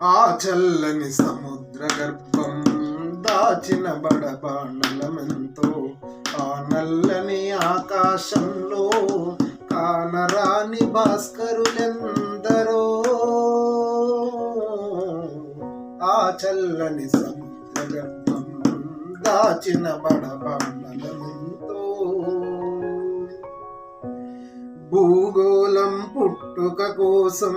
ఆ చల్లని సముద్ర గర్భం దాచిన బడబాణలమెంతో ఆ నల్లని ఆకాశంలో కానరాని భాస్కరులెందరో. ఆ చల్లని సముద్ర గర్భం దాచిన బడబాణలమెంతో భూగోళం పుట్టుక కోసం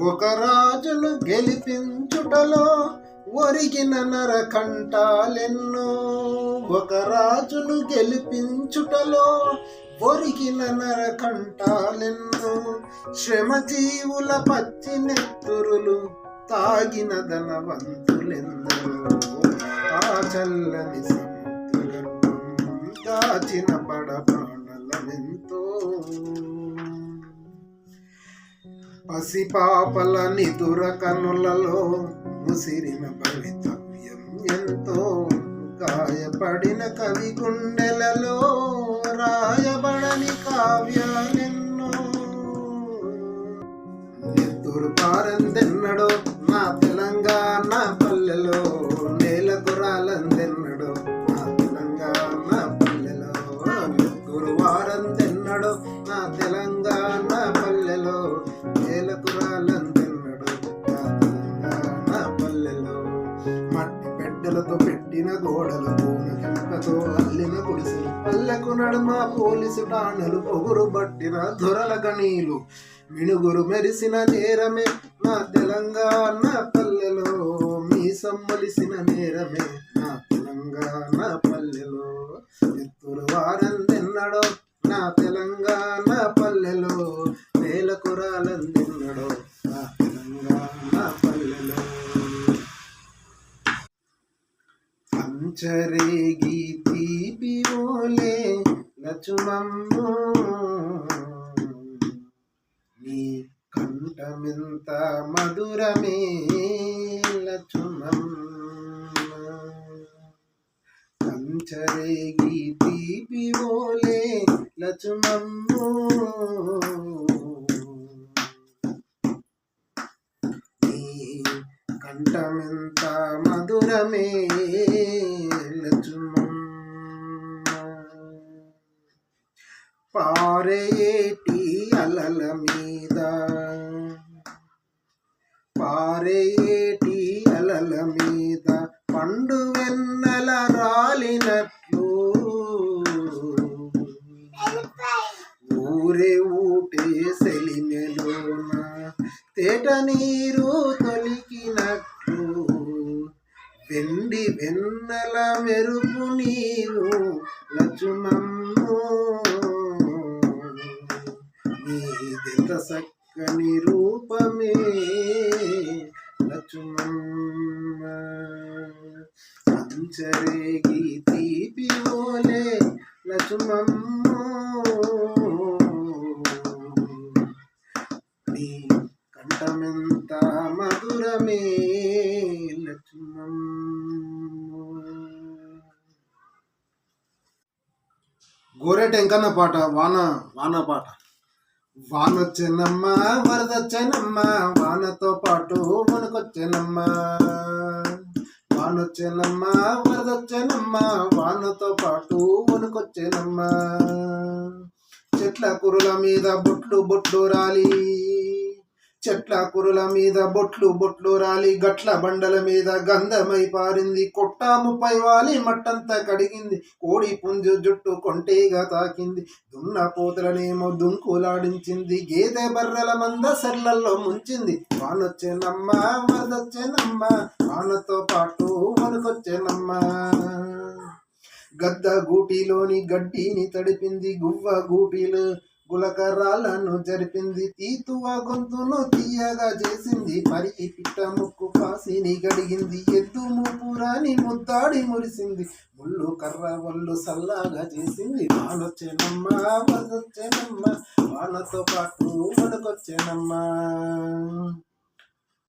ఒక రాజును గెలిపించుటలో ఒరిగిన నరకంటాలెన్నో ఒక రాజును గెలిపించుటలో ఒరిగిన నరకంటాలెన్నో శ్రమజీవుల పచ్చి నెత్తురులు తాగిన ధనవంతులెందరో ఆ చల్లని సముద్రగర్భం దాచిన బడబాణలెంతో పసిపాపల నిదుర కనులలో ముసిరిన భవితవ్యం ఎంతో. గాయపడిన కవి గుండెలలో రాయబడని కావ్యాలెన్నో నెత్తురు పారందెన్నడో కట్టిన గోడలు పూన కెంపతో అల్లిన గుడిసెలు పల్లెకు నడుమ పోలీసు టాణలు పొగురు పట్టిన దొరల గనీలు మినుగురు మెరిసిన నేరమే నా తెలంగాణ పల్లెలో. మీ సమ్మలిసిన నేరమే నా పంచరేగి తీపి ఓలే నచుమమ్ము. నీ కంఠమింత మధురమే లచుమమ్మ పంచరేగి తీపి ఓలే లచుమమ్ము కంఠమెంత మధురమే పారేటి అలల మీద పారేటి అలల మీద పండు వెన్నెల రాలినట్లు. ఊరే ఊటే సెలిమెలోన తేట నీరు పలికినట్టు వెండి వెన్నెల మెరుపు నీవు లచుమమ్ము నీదెంత చక్కని రూపమే లచుమమ్మ అంచరేగి తీపి ఓలే లచుమమ్మ నీ కంఠమెంత మధురమే గోరే టెంకన్న పాట వాన వాన పాట. వానొచ్చెనమ్మ వరదొచ్చెనమ్మ వానతో పాటు మనకొచ్చెనమ్మ వానొచ్చెనమ్మ వరదొచ్చెనమ్మ వానతో పాటు మనకొచ్చేనమ్మ చెట్ల కురుల మీద బొట్లు బొట్లు రాలి. చెట్ల కురుల మీద బొట్లు బొట్లు రాలి గట్ల బండల మీద గంధమై పారింది. కొట్ట ముప్పై వాలి మట్టంతా కడిగింది. కోడి పుంజు జుట్టు కొంటేగా తాకింది. దున్న పోతలనేమో దుంకులాడించింది. గేదె బర్రెల మంద సెర్లల్లో ముంచింది. వానొచ్చేనమ్మ వరదొచ్చేనమ్మ వానతో పాటు మనకొచ్చేనమ్మా గద్ద గూటిలోని గడ్డిని తడిపింది గువ్వ గూటిలో. గులకర్రాలను జరిపింది. తీతువ గొంతును తీయగా చేసింది. మరి పిట్ట ముక్కు కాసిని గడిగింది. ఎద్దు మూపురాని ముద్దాడి మురిసింది. ముళ్ళు కర్ర వల్లు సల్లాగా చేసింది. వానొచ్చేనమ్మ వదొచ్చేనమ్మ వానతో పాటు వడకొచ్చేనమ్మా